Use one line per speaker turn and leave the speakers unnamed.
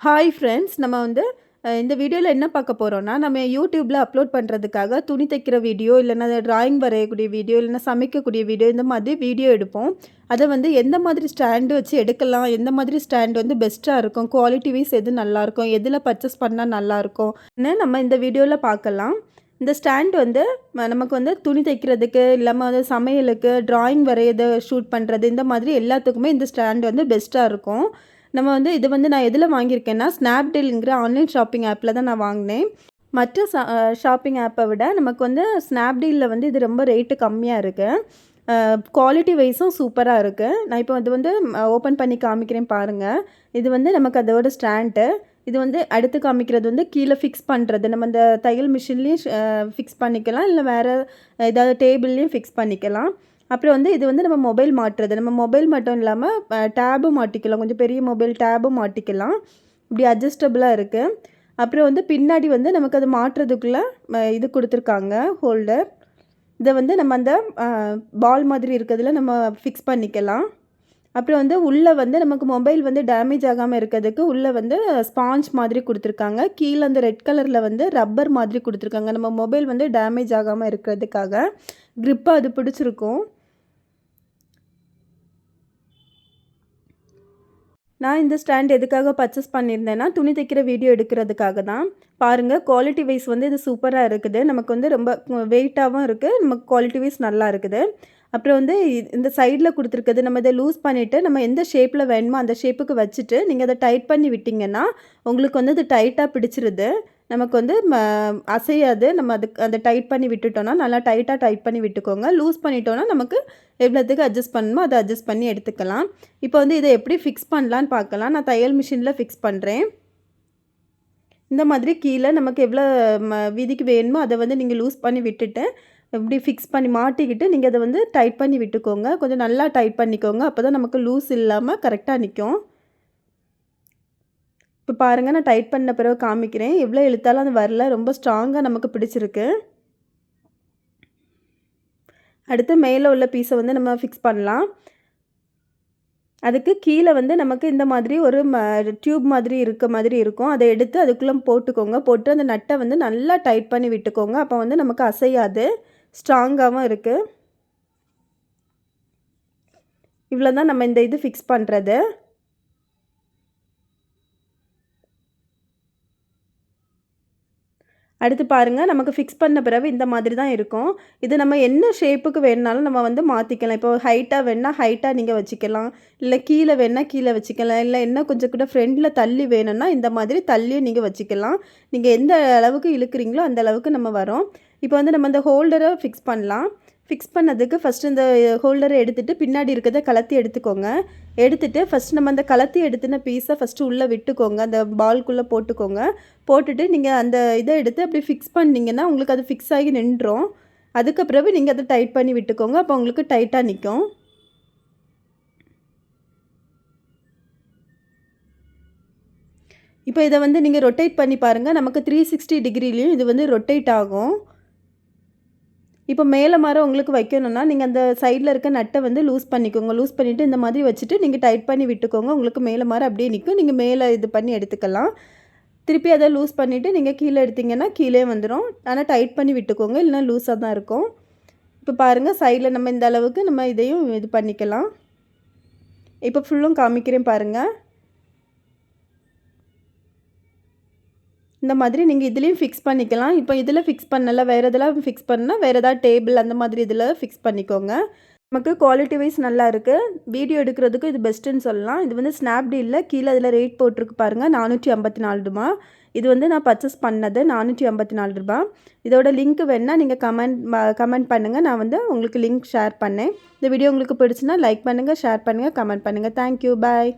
Hi friends நம்ம வந்து இந்த வீடியோவில் என்ன பார்க்க போகிறோன்னா நம்ம யூடியூப்பில் அப்லோட் பண்ணுறதுக்காக துணி தைக்கிற வீடியோ இல்லைன்னா ட்ராயிங் வரையக்கூடிய வீடியோ இல்லைன்னா சமைக்கக்கூடிய வீடியோ இந்த மாதிரி வீடியோ எடுப்போம். அதை வந்து எந்த மாதிரி ஸ்டாண்டு வச்சு எடுக்கலாம் எந்த மாதிரி ஸ்டாண்ட் வந்து பெஸ்ட்டாக இருக்கும் குவாலிட்டி வைஸ் எது நல்லாயிருக்கும் எதில் பர்ச்சேஸ் பண்ணால் நல்லாயிருக்கும் நம்ம இந்த வீடியோவில் பார்க்கலாம். இந்த ஸ்டாண்ட் வந்து நமக்கு வந்து துணி தைக்கிறதுக்கு இல்லாமல் வந்து சமையலுக்கு ட்ராயிங் வரையதை ஷூட் பண்ணுறது இந்த மாதிரி எல்லாத்துக்குமே இந்த ஸ்டாண்ட் வந்து பெஸ்ட்டாக இருக்கும். நம்ம வந்து இது வந்து நான் எதில் வாங்கியிருக்கேன்னா ஸ்னாப்டீலுங்கிற ஆன்லைன் ஷாப்பிங் ஆப்பில் தான் நான் வாங்கினேன். மற்ற ஷாப்பிங் ஆப்பை விட நமக்கு வந்து ஸ்னாப்டீலில் வந்து இது ரொம்ப ரேட்டு கம்மியாக இருக்குது குவாலிட்டி வைஸும் சூப்பராக இருக்குது நான் இப்போ இது வந்து ஓப்பன் பண்ணி காமிக்கிறேன் பாருங்கள் இது வந்து நமக்கு அதோட ஸ்டாண்டு இது வந்து அடுத்து காமிக்கிறது வந்து கீழே ஃபிக்ஸ் பண்ணுறது நம்ம இந்த தையல் மிஷின்லேயும் ஃபிக்ஸ் பண்ணிக்கலாம். இல்லை வேறு ஏதாவது டேபிள்லேயும் ஃபிக்ஸ் பண்ணிக்கலாம். அப்புறம் வந்து இது வந்து நம்ம மொபைல் மாட்டுறது நம்ம மொபைல் மட்டும் இல்லாமல் டேபும் மாட்டிக்கலாம். கொஞ்சம் பெரிய மொபைல் டேபும் மாட்டிக்கலாம். இப்படி அட்ஜஸ்டபுளாக இருக்குது அப்புறம் வந்து பின்னாடி வந்து நமக்கு அது மாட்டுறதுக்குள்ளே இது கொடுத்துருக்காங்க ஹோல்டர் இதை வந்து நம்ம அந்த பால் மாதிரி இருக்கிறதுல நம்ம ஃபிக்ஸ் பண்ணிக்கலாம். அப்புறம் வந்து உள்ளே வந்து நமக்கு மொபைல் வந்து டேமேஜ் ஆகாமல் இருக்கிறதுக்கு உள்ளே வந்து ஸ்பாஞ்ச் மாதிரி கொடுத்துருக்காங்க. கீழே அந்த ரெட் கலரில் வந்து ரப்பர் மாதிரி கொடுத்துருக்காங்க. நம்ம மொபைல் வந்து டேமேஜ் ஆகாமல் இருக்கிறதுக்காக. க்ரிப்பாக அது பிடிச்சிருக்கும். நான் இந்த ஸ்டாண்ட் எதுக்காக பர்ச்சேஸ் பண்ணியிருந்தேன்னா துணி தைக்கிற வீடியோ எடுக்கிறதுக்காக தான். பாருங்கள் குவாலிட்டி வைஸ் வந்து இது சூப்பராக இருக்குது. நமக்கு வந்து ரொம்ப வெயிட்டாகவும் இருக்குது நமக்கு குவாலிட்டி வைஸ் நல்லா இருக்குது. அப்புறம் வந்து இந்த சைடில் கொடுத்துருக்குது நம்ம இதை லூஸ் பண்ணிவிட்டு நம்ம எந்த ஷேப்பில் வேணுமோ அந்த ஷேப்புக்கு வச்சுட்டு நீங்கள் அதை டைட் பண்ணி விட்டிங்கன்னா உங்களுக்கு வந்து அது டைட்டாக பிடிச்சிருது. நமக்கு வந்து ம அசையாது. நம்ம அதுக்கு அதை டைட் பண்ணி விட்டுட்டோம்னா நல்லா டைட்டாக டைட் பண்ணி விட்டுக்கோங்க. லூஸ் பண்ணிட்டோம்னா நமக்கு எவ்வளோத்துக்கு அட்ஜஸ்ட் பண்ணணுமோ அதை அட்ஜஸ்ட் பண்ணி எடுத்துக்கலாம். இப்போ வந்து இதை எப்படி ஃபிக்ஸ் பண்ணலான்னு பார்க்கலாம். நான் தையல் மிஷினில் ஃபிக்ஸ் பண்ணுறேன் இந்த மாதிரி கீழே நமக்கு எவ்வளோ ம வீதிக்கு வேணுமோ அதை வந்து நீங்கள் லூஸ் பண்ணி விட்டுட்டு இப்படி ஃபிக்ஸ் பண்ணி மாட்டிக்கிட்டு நீங்கள் அதை வந்து டைட் பண்ணி விட்டுக்கோங்க. கொஞ்சம் நல்லா டைட் பண்ணிக்கோங்க. அப்போ தான் நமக்கு லூஸ் இல்லாமல் கரெக்டாக நிற்கும் இப்போ பாருங்கள் நான் டைட் பண்ண பிறகு காமிக்கிறேன். எவ்வளோ இழுத்தாலும் அது வரல. ரொம்ப ஸ்ட்ராங்காக நமக்கு பிடிச்சிருக்கு. அடுத்து மேலே உள்ள பீஸை வந்து நம்ம ஃபிக்ஸ் பண்ணலாம். அதுக்கு கீழே வந்து நமக்கு இந்த மாதிரி ஒரு ம டியூப் மாதிரி இருக்க மாதிரி இருக்கும். அதை எடுத்து அதுக்குள்ளே போட்டுக்கோங்க. போட்டு அந்த நட்டை வந்து நல்லா டைட் பண்ணி விட்டுக்கோங்க. அப்போ வந்து நமக்கு அசையாது. ஸ்ட்ராங்காகவும் இருக்குது இவ்வளோ தான் நம்ம இந்த இது ஃபிக்ஸ் பண்ணுறது அடுத்து பாருங்கள் நமக்கு ஃபிக்ஸ் பண்ண பிறகு இந்த மாதிரி தான் இருக்கும். இது நம்ம என்ன ஷேப்புக்கு வேணுனாலும் நம்ம வந்து மாற்றிக்கலாம் இப்போ ஹைட்டாக வேணால் ஹைட்டாக நீங்கள் வச்சுக்கலாம். இல்லை கீழே வேணால் கீழே வச்சுக்கலாம். இல்லை என்ன கொஞ்சம் கூட ஃப்ரெண்டில் தள்ளி வேணும்னா இந்த மாதிரி தள்ளியும் நீங்கள் வச்சுக்கலாம். நீங்கள் எந்த அளவுக்கு இழுக்கிறீங்களோ அந்த அளவுக்கு நம்ம வரோம். இப்போ வந்து நம்ம இந்த ஹோல்டரை ஃபிக்ஸ் பண்ணலாம். ஃபிக்ஸ் பண்ணதுக்கு ஃபஸ்ட்டு இந்த ஹோல்டரை எடுத்துகிட்டு பின்னாடி இருக்கிறத கலத்தி எடுத்துக்கோங்க. எடுத்துகிட்டு ஃபஸ்ட் நம்ம அந்த கலத்தி எடுத்துன பீஸை ஃபஸ்ட்டு உள்ளே விட்டுக்கோங்க. அந்த பால்குள்ளே போட்டுக்கோங்க. போட்டுட்டு நீங்கள் அந்த இதை எடுத்து அப்படி ஃபிக்ஸ் பண்ணிங்கன்னா உங்களுக்கு அது ஃபிக்ஸ் ஆகி நின்றோம் அதுக்கு பிறகு நீங்கள் அதை டைட் பண்ணி விட்டுக்கோங்க. அப்போ உங்களுக்கு டைட்டாக நிற்கும் இப்போ இதை வந்து நீங்கள் ரொட்டேட் பண்ணி பாருங்கள் நமக்கு த்ரீ சிக்ஸ்டி டிகிரிலையும் இது வந்து ரொட்டேட் ஆகும். இப்போ மேலே மரம் உங்களுக்கு வைக்கணும்னா நீங்கள் அந்த சைடில் இருக்க நட்டை வந்து லூஸ் பண்ணிக்கோங்க. லூஸ் பண்ணிவிட்டு இந்த மாதிரி வச்சுட்டு நீங்கள் டைட் பண்ணி விட்டுக்கோங்க. உங்களுக்கு மேலே மரம் அப்படியே நிற்கும் நீங்கள் மேலே இது பண்ணி எடுத்துக்கலாம். திருப்பி அதை லூஸ் பண்ணிவிட்டு நீங்கள் கீழே எடுத்தீங்கன்னா கீழே வந்துடும் ஆனால் டைட் பண்ணி விட்டுக்கோங்க. இல்லைனா லூஸாக தான் இருக்கும். இப்போ பாருங்கள் சைடில் நம்ம இந்த அளவுக்கு நம்ம இதையும் இது பண்ணிக்கலாம். இப்போ ஃபுல்லும் காமிக்கிறேன் பாருங்கள் இந்த மாதிரி நீங்கள் இதுலேயும் ஃபிக்ஸ் பண்ணிக்கலாம். இப்போ இதில் ஃபிக்ஸ் பண்ணல வேறு இதெல்லாம் ஃபிக்ஸ் பண்ணால் வேறு எதாவது டேபிள் அந்த மாதிரி இதில் ஃபிக்ஸ் பண்ணிக்கோங்க. நமக்கு குவாலிட்டி வைஸ் நல்லா இருக்குது வீடியோ எடுக்கிறதுக்கு இது பெஸ்ட்டுன்னு சொல்லலாம். இது வந்து ஸ்னாப்டீலில் கீழே இதில் ரேட் போட்டிருக்கு பாருங்கள் நானூற்றி ஐம்பத்தி நாலு ரூபா. இது வந்து நான் பர்ச்சேஸ் பண்ணது நானூற்றி ஐம்பத்தி நாலு ரூபா. இதோட லிங்க் வேணால் நீங்கள் கமெண்ட் கமெண்ட் பண்ணுங்கள் நான் வந்து உங்களுக்கு லிங்க் ஷேர் பண்ணேன். இந்த வீடியோ உங்களுக்கு பிடிச்சுன்னா லைக் பண்ணுங்கள் ஷேர் பண்ணுங்கள் கமெண்ட் பண்ணுங்கள் தேங்க்யூ பாய்